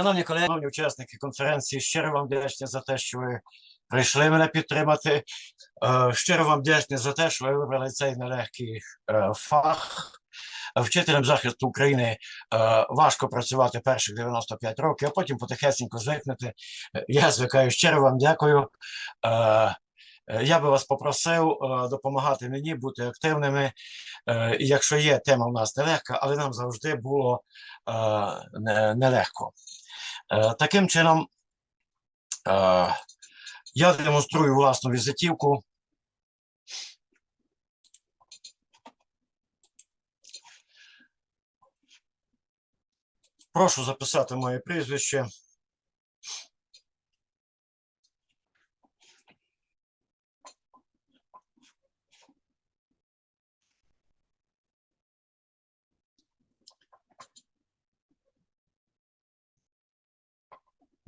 Шановні колеги, шановні учасники конференції, щиро вам вдячні за те, що ви прийшли мене підтримати. Е, Щиро вам вдячні за те, що ви вибрали цей нелегкий е, фах. Вчителям захисту України е, важко працювати перших 95 років, а потім потихесенько звикнути. Я звикаю. Щиро вам дякую. Я би вас попросив допомагати мені бути активними. Якщо є тема у нас нелегка, але нам завжди було не- нелегко. Е, Таким чином, е, я демонструю власну візитівку. Прошу записати моє прізвище.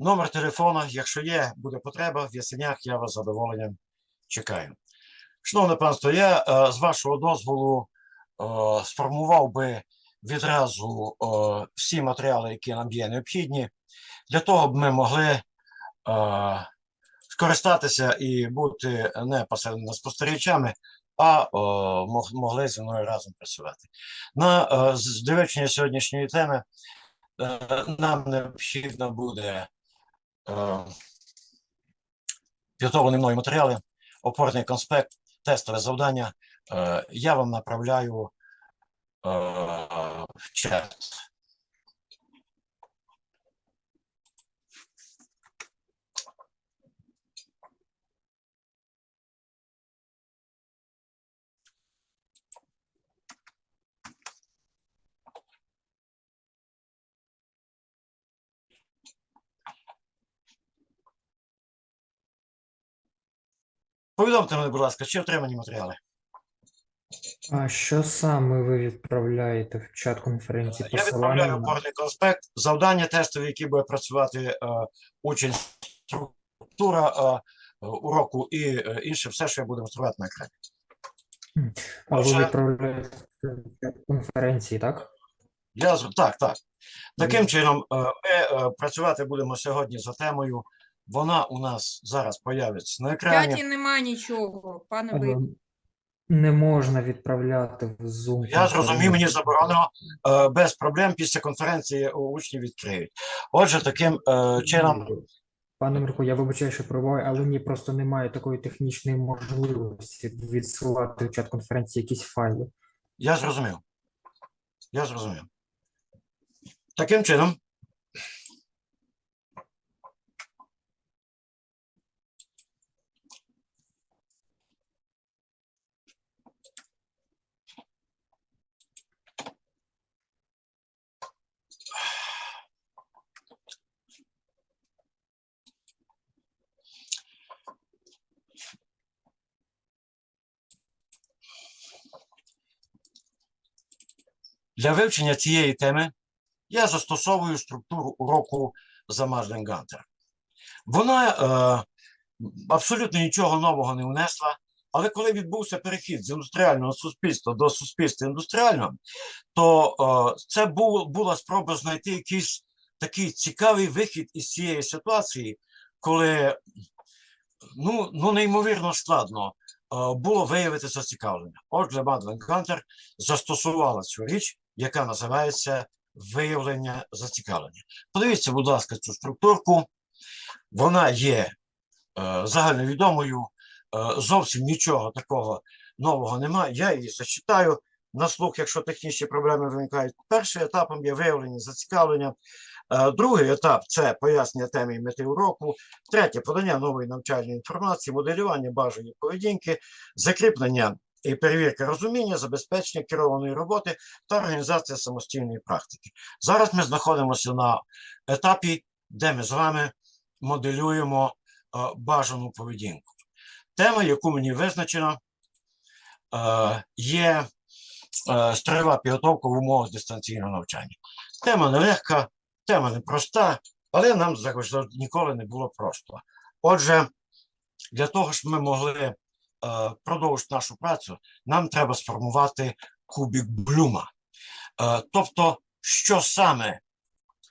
Номер телефона, якщо є, буде потреба, в Ясенях я вас з задоволенням чекаю. Шановне панство, я е, з вашого дозволу е, сформував би відразу е, всі матеріали, які нам є необхідні, для того, б ми могли скористатися і бути не пасивними спостерігачами, а могли зі мною разом працювати. На здивичення сьогоднішньої теми нам необхідно буде підготовлені мною матеріали, опорний конспект, тестове завдання. Е, я вам направляю е, в чат. Повідомте мене, будь ласка, чи отримані матеріали. А що саме ви відправляєте в чат конференції? Я відправляю опорний конспект, завдання тестові, які буде працювати е, учень, структура е, уроку і е, інше, все, що я буду демонструвати на екрані. а ви Отже- відправляєте в чат конференції, так? Я з- так, так. Таким чином, е, ми е, працювати будемо сьогодні за темою. Вона у нас зараз появиться на В екрані. чаті нема нічого, пане Е. Не можна відправляти в Zoom. Я зрозумів, мені заборонено е, без проблем після конференції учні відкриють. Отже, таким е, чином, Пане Мирко, я вибачаю, що пробуваю, але ні, просто немає такої технічної можливості відсилати в чат конференції якісь файли. я зрозумів. Я зрозумів. Таким чином, для вивчення цієї теми я застосовую структуру уроку за Мажден Гантер. Вона е, абсолютно нічого нового не внесла, але коли відбувся перехід з індустріального суспільства до суспільства індустріального, то е, це був, була спроба знайти якийсь такий цікавий вихід із цієї ситуації, коли ну, ну неймовірно складно е, було виявити зацікавлення. Отже, Мадлен Гантер застосувала цю річ, яка називається виявлення зацікавлення. Подивіться, будь ласка, цю структурку. Вона є е, загальновідомою, е, зовсім нічого такого нового немає. Я її зачитаю на слух, якщо технічні проблеми виникають. Першим етапом є виявлення зацікавлення. Е, Другий етап це пояснення теми і мети уроку. Третє подання нової навчальної інформації, моделювання бажаної поведінки, закріплення і перевірка розуміння, забезпечення керованої роботи та організація самостійної практики. Зараз ми знаходимося на етапі, де ми з вами моделюємо е, бажану поведінку. Тема, яку мені визначено, е, є е, строєва підготовка в умовах дистанційного навчання. Тема нелегка, тема непроста, але нам ніколи не було просто. Отже, для того, щоб ми могли продовжити нашу працю, нам треба сформувати кубік Блюма. Е, тобто, що саме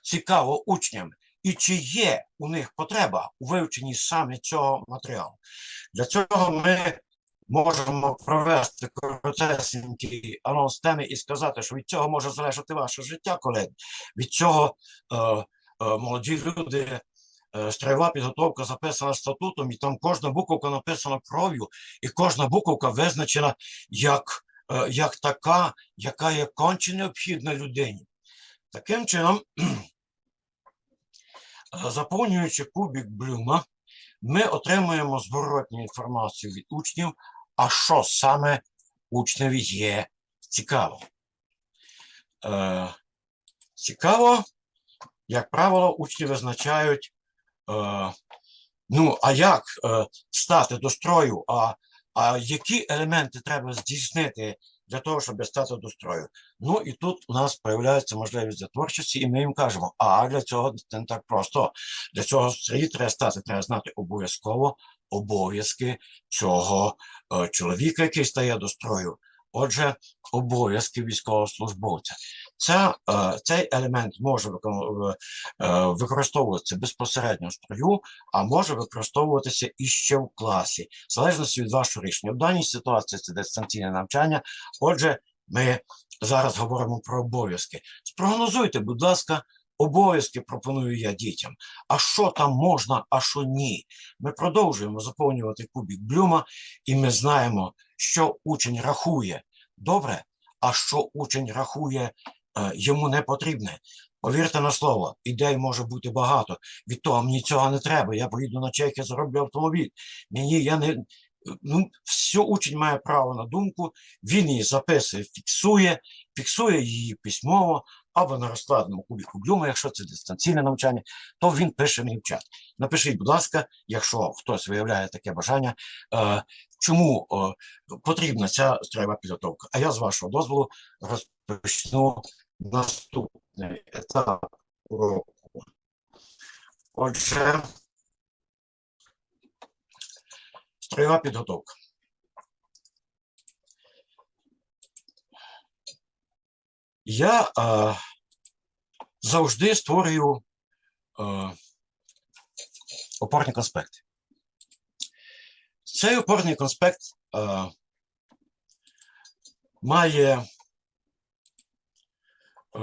цікаво учням, і чи є у них потреба у вивченні саме цього матеріалу. Для цього ми можемо провести коротесенький анонс теми і сказати, що від цього може залежати ваше життя, колеги. Від цього е, е, молоді люди. Е, Строєва підготовка записана статутом, і там кожна буковка написана кров'ю, і кожна буковка визначена як, е, як така, яка є конче необхідна людині. Таким чином, е, заповнюючи кубік Блюма, ми отримуємо зворотню інформацію від учнів, а що саме учневі є цікаво. Цікаво, як правило, учні визначають, ну, а як е, стати до строю, а, а які елементи треба здійснити для того, щоб стати до строю. Ну і тут у нас з'являється можливість для творчості, і ми їм кажемо, а для цього не так просто. Для цього строї треба стати, треба знати обов'язково обов'язки цього е, чоловіка, який стає до строю. Отже, обов'язки військовослужбовця. Ця, е, цей елемент може викон- е, використовуватися безпосередньо в строю, а може використовуватися і ще в класі, в залежності від вашого рішення. В даній ситуації це дистанційне навчання. Отже, ми зараз говоримо про обов'язки. Спрогнозуйте, будь ласка, обов'язки пропоную я дітям. А що там можна, а що ні? Ми продовжуємо заповнювати кубік Блюма, і ми знаємо, що учень рахує добре, а що учень рахує е, йому не потрібне. Повірте на слово, ідей може бути багато. Від того мені цього не треба. Я поїду на чеки, зароблю автомобіль. Мені я не. Ну, все учень має право на думку, він її записує, фіксує, фіксує її письмово або на розкладному кубіку Блюма, якщо це дистанційне навчання, то він пише мені в чат. Напишіть, будь ласка, якщо хтось виявляє таке бажання, е, чому е, потрібна ця строєва підготовка. А я з вашого дозволу розпочну наступний етап уроку. Отже, строєва підготовка. Я е, завжди створюю е, опорні конспекти. Цей опорний конспект е, має е,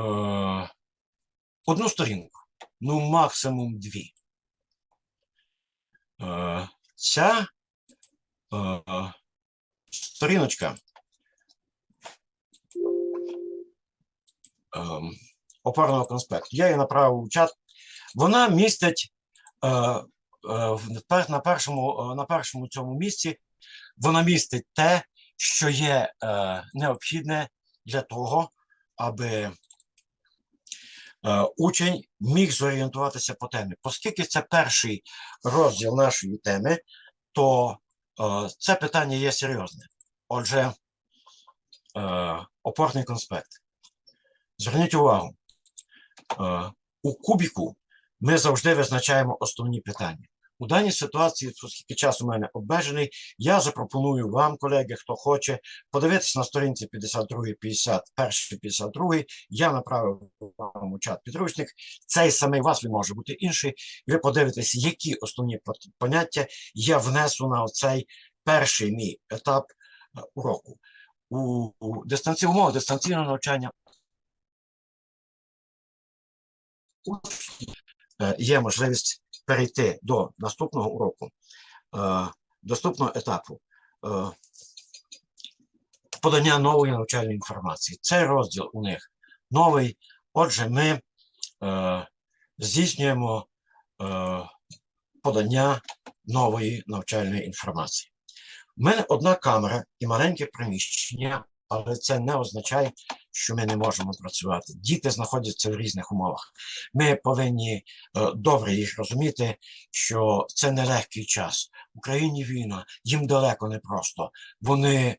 одну сторінку, ну максимум дві. Е, ця е, сторіночка опорного конспекту. Я її направив у чат. Вона містить е, е, на першому, е, на першому цьому місці, вона містить те, що є необхідне для того, аби учень міг зорієнтуватися по темі. Оскільки це перший розділ нашої теми, то це питання є серйозне. Отже, опорний конспект. Зверніть увагу, е, у кубіку ми завжди визначаємо основні питання. У даній ситуації, оскільки час у мене обмежений, я запропоную вам, колеги, хто хоче, подивитися на сторінці 52, 51, 52. Я направив вам у чат підручник. Цей самий вас він може бути інший. І ви подивитесь, які основні поняття я внесу на цей перший мій етап е, уроку. У, дистанційному дистанційного навчання е, є можливість перейти до наступного уроку, е, наступного етапу е, подання нової навчальної інформації. Цей розділ у них новий. Отже, ми здійснюємо подання нової навчальної інформації. У мене одна камера і маленьке приміщення, але це не означає, що ми не можемо працювати. Діти знаходяться в різних умовах. Ми повинні е, добре їх розуміти, що це нелегкий час. В Україні війна, їм далеко не просто. Вони е,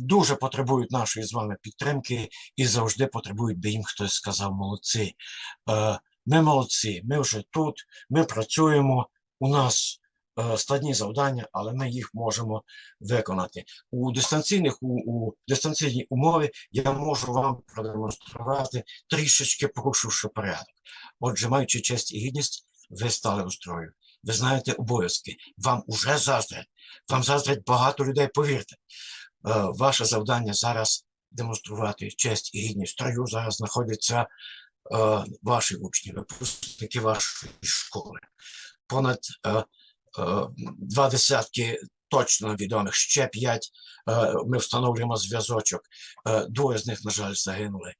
дуже потребують нашої з вами підтримки і завжди потребують, би їм хтось сказав молодці. Е, ми молодці, ми вже тут, ми працюємо. У нас складні завдання, але ми їх можемо виконати. У дистанційних у, у дистанційній умові я можу вам продемонструвати трішечки порушивши порядок. Отже, маючи честь і гідність, ви стали у строю. Ви знаєте обов'язки. Вам уже заздрять. Вам заздрять багато людей, повірте. Е, Ваше завдання зараз демонструвати честь і гідність. Строю зараз знаходяться е, ваші учні, випускники вашої школи. Понад е, е, два десятки точно відомих, ще п'ять. е, Ми встановлюємо зв'язочок. Е, Двоє з них, на жаль, загинули. Е,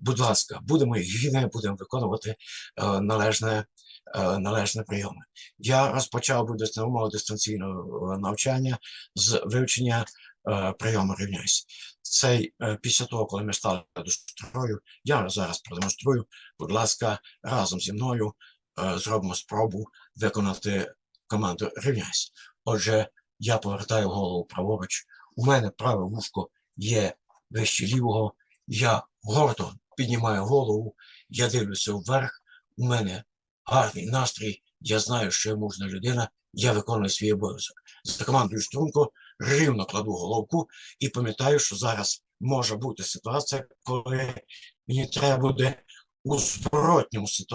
Будь ласка, будемо гідними, будемо виконувати е, належне, е, належне прийоми. Я розпочав би умови дистанційного е, навчання з вивчення е, прийому рівняйся. Цей е, після того, коли ми стали до я зараз продемонструю. Будь ласка, разом зі мною е, зробимо спробу виконати команду рівняйся. Отже, я повертаю голову праворуч. У мене праве вушко є вище лівого. Я гордо піднімаю голову, я дивлюся вверх. У мене гарний настрій. Я знаю, що я мужна людина. Я виконую свій обов'язок. За командою струнко рівно кладу головку і пам'ятаю, що зараз може бути ситуація, коли мені треба буде у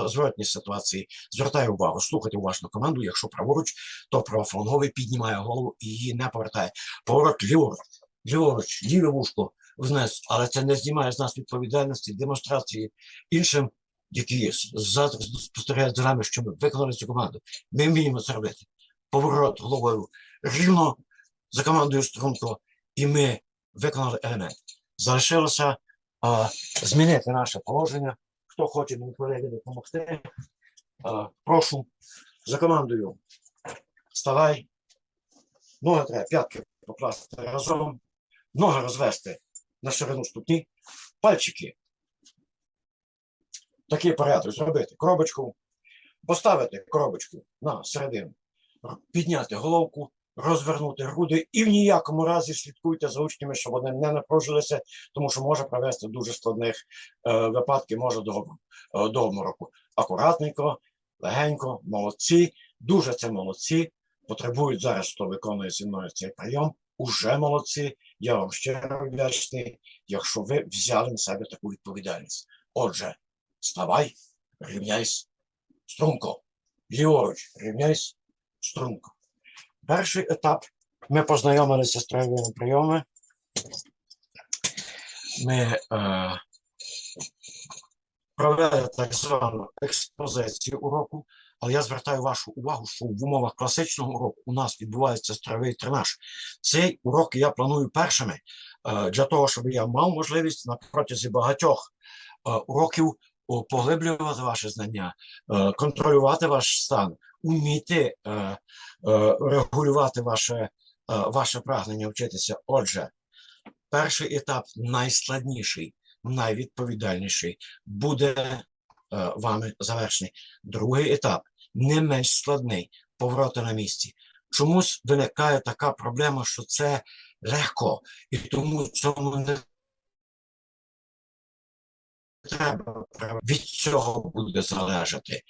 зворотній ситуації. Звертаю увагу, слухайте уважно команду. Якщо праворуч, то правофланговий піднімає голову і її не повертає. Поворот ліворуч, ліворуч, ліве вушко вниз, але це не знімає з нас відповідальності, демонстрації іншим, які завтра спостерігають за нами, що ми виконали цю команду. Ми вміємо це робити. Поворот головою рівно за командою струнко, і ми виконали елемент. Залишилося а, змінити наше положення. Хто хоче мені колеги допомогти, прошу за командою. Вставай. Ноги треба п'ятки покласти разом, ноги розвести на ширину ступні, пальчики. Такий порядок зробити. Коробочку, поставити коробочку на середину, підняти головку, розвернути груди і в ніякому разі слідкуйте за учнями, щоб вони не напружилися, тому що може привести дуже складних е, випадків, може до, е, до обмороку. Акуратненько, легенько, молодці, дуже це молодці. Потребують зараз, хто виконує зі мною цей прийом. Уже молодці. Я вам щиро вдячний, якщо ви взяли на себе таку відповідальність. Отже, ставай, рівняйся, струнко. Ліворуч, рівняйся, струнко. Перший етап. Ми познайомилися з троєвими прийомами. Ми е, провели так звану експозицію уроку, але я звертаю вашу увагу, що в умовах класичного уроку у нас відбувається строєвий тренаж. Цей урок я планую першими е, для того, щоб я мав можливість на протязі багатьох е, уроків поглиблювати ваші знання, е, контролювати ваш стан, уміти е, е, регулювати ваше, е, ваше прагнення вчитися. Отже, перший етап найскладніший, найвідповідальніший буде е, вами завершений. Другий етап не менш складний повороти на місці. Чомусь виникає така проблема, що це легко, і тому цьому не треба від цього буде залежати.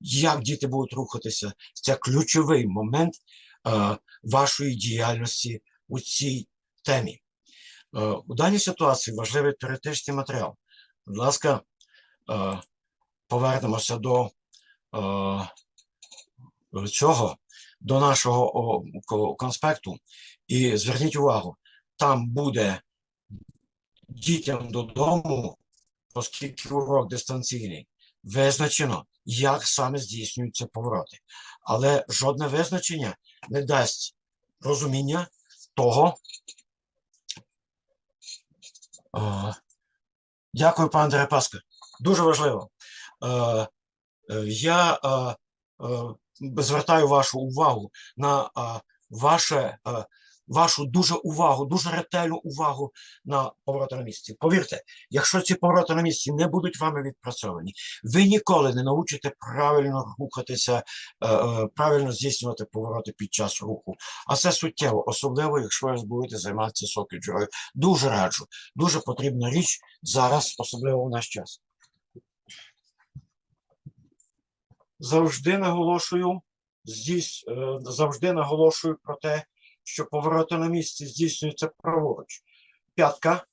Як діти будуть рухатися, це ключовий момент е, вашої діяльності у цій темі. Е, у даній ситуації важливий теоретичний матеріал. Будь ласка, е, повернемося до е, цього, до нашого о, конспекту, і зверніть увагу, там буде дітям додому, оскільки урок дистанційний, визначено, як саме здійснюються повороти. Але жодне визначення не дасть розуміння того. Дякую, пане Дерипаска. Дуже важливо. Е, е, Я е, звертаю вашу увагу на ваше, вашу дуже увагу, дуже ретельну увагу на повороти на місці. Повірте, якщо ці повороти на місці не будуть вами відпрацьовані, ви ніколи не научите правильно рухатися, е, е, правильно здійснювати повороти під час руху. А це суттєво, особливо, якщо ви будете займатися сокіджерою. Дуже раджу, дуже потрібна річ зараз, особливо в наш час. Завжди наголошую, здійс, е, завжди наголошую про те, що повороти на місці здійснюються праворуч. П'ятка,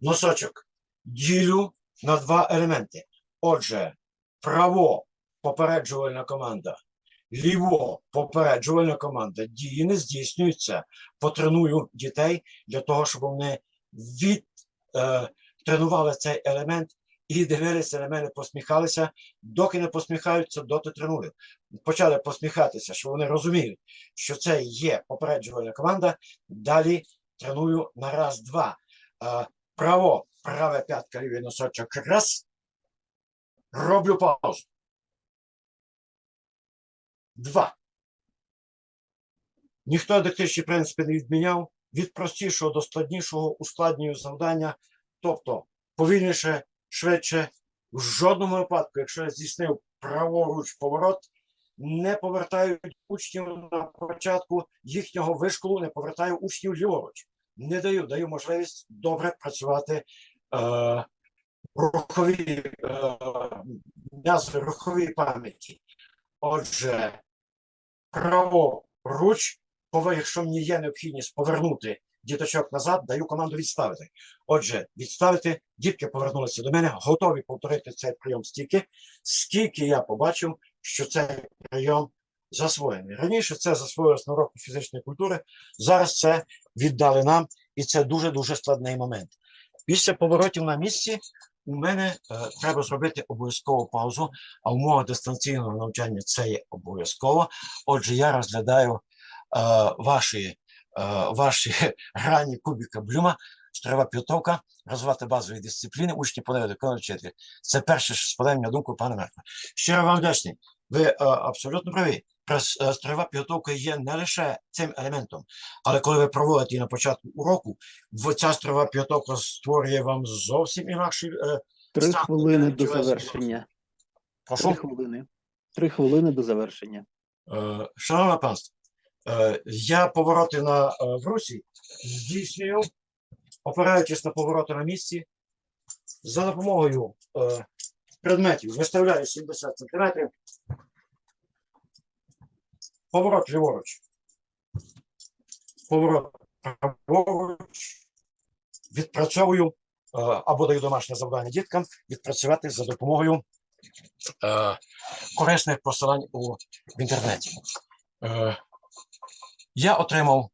носочок. Ділю на два елементи. Отже, право попереджувальна команда, ліво попереджувальна команда. Дії не здійснюються. Потреную дітей для того, щоб вони від, е, тренували цей елемент і дивилися на мене, посміхалися. Доки не посміхаються, доти треную. Почали посміхатися, що вони розуміють, що це є попереджувальна команда. Далі треную на раз-два. Право, праве п'ятка, лівий носочок, раз. Роблю паузу. Два. Ніхто диктичні принципи не відміняв. Від простішого до складнішого ускладнюю завдання. Тобто повільніше, швидше. В жодному випадку, якщо я здійснив праворуч поворот, не повертають учнів на початку їхнього вишколу, не повертаю учнів ліворуч. Не даю, даю можливість добре працювати е, рухові е, м'язи руховій пам'яті. Отже, праворуч, якщо мені є необхідність повернути діточок назад, даю команду відставити. Отже, відставити, дітки повернулися до мене, готові повторити цей прийом стільки, скільки я побачив, що цей прийом засвоєний. Раніше це засвоїлось на уроку фізичної культури, зараз це віддали нам, і це дуже-дуже складний момент. Після поворотів на місці у мене е, треба зробити обов'язково паузу, а умова дистанційного навчання це є обов'язково. Отже, я розглядаю е, ваші, ваші грані кубіка Блюма, строва підготовка, розвивати базові дисципліни, учні поневоди, виконують вчителі. Це перше, що спадає на думку пане Мерко. Щиро вам вдячний. Ви е, абсолютно праві. Прос- е, підготовка є не лише цим елементом, але коли ви проводите її на початку уроку, ця стройова підготовка створює вам зовсім інакший. е, Три Став, хвилини до завершення. Прошу. Три хвилини. Три хвилини до завершення. Е, Шановне панство, е, я повороти на е, в Русі здійснюю, опираючись на повороти на місці, за допомогою е, предметів. Виставляю 70 см, поворот ліворуч, поворот праворуч, відпрацьовую е, або даю домашнє завдання діткам відпрацювати за допомогою е, корисних посилань в інтернеті. Я отримав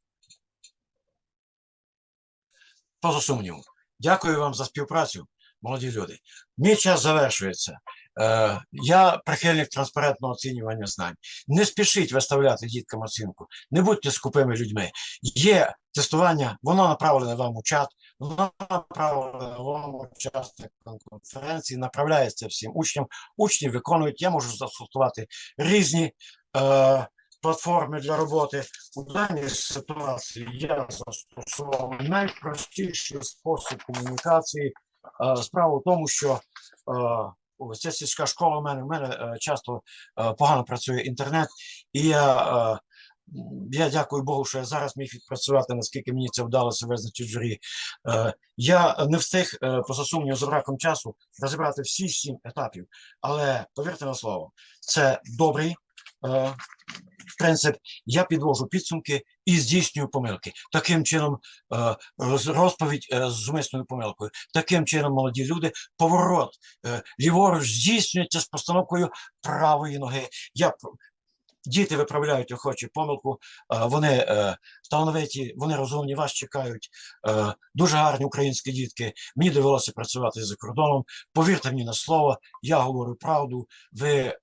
поза сумніву. Дякую вам за співпрацю, молоді люди. Мій час завершується. Е, я прихильник транспарентного оцінювання знань. Не спішіть виставляти діткам оцінку, не будьте скупими людьми. Є тестування, воно направлене вам у чат, воно направлене вам учасникам конференції, направляється всім учням. Учні виконують, я можу застосувати різні е, платформи для роботи. У даній ситуації я застосував найпростіший спосіб комунікації. Е, справа в тому, що е, ця сільська школа у мене, у мене е, часто погано працює інтернет, і я, я дякую Богу, що я зараз міг відпрацювати, наскільки мені це вдалося визначити журі. Я не встиг поза сумніву за браком часу розібрати всі сім етапів, але повірте на слово, це добрий принцип. Я підвожу підсумки і здійснюю помилки. Таким чином, е, роз- розповідь е, з зумисною помилкою. Таким чином, молоді люди, поворот е, ліворуч здійснюється з постановкою правої ноги. Я Діти виправляють охочі помилку, е, вони е, талановиті, вони розумні, вас чекають. Е, Дуже гарні українські дітки. Мені довелося працювати за кордоном. Повірте мені на слово, я говорю правду. Ви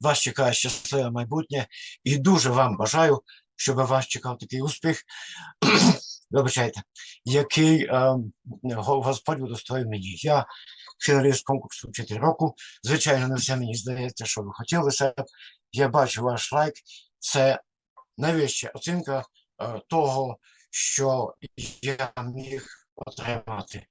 вас чекає щасливе майбутнє, і дуже вам бажаю, щоб вас чекав такий успіх. Вибачайте, який е, Господь удостоїв мені. Я фіналіст конкурсу вчитель року. Звичайно, не все мені здається, що ви хотілися. Я бачу ваш лайк. Це найвища оцінка е, того, що я міг отримати.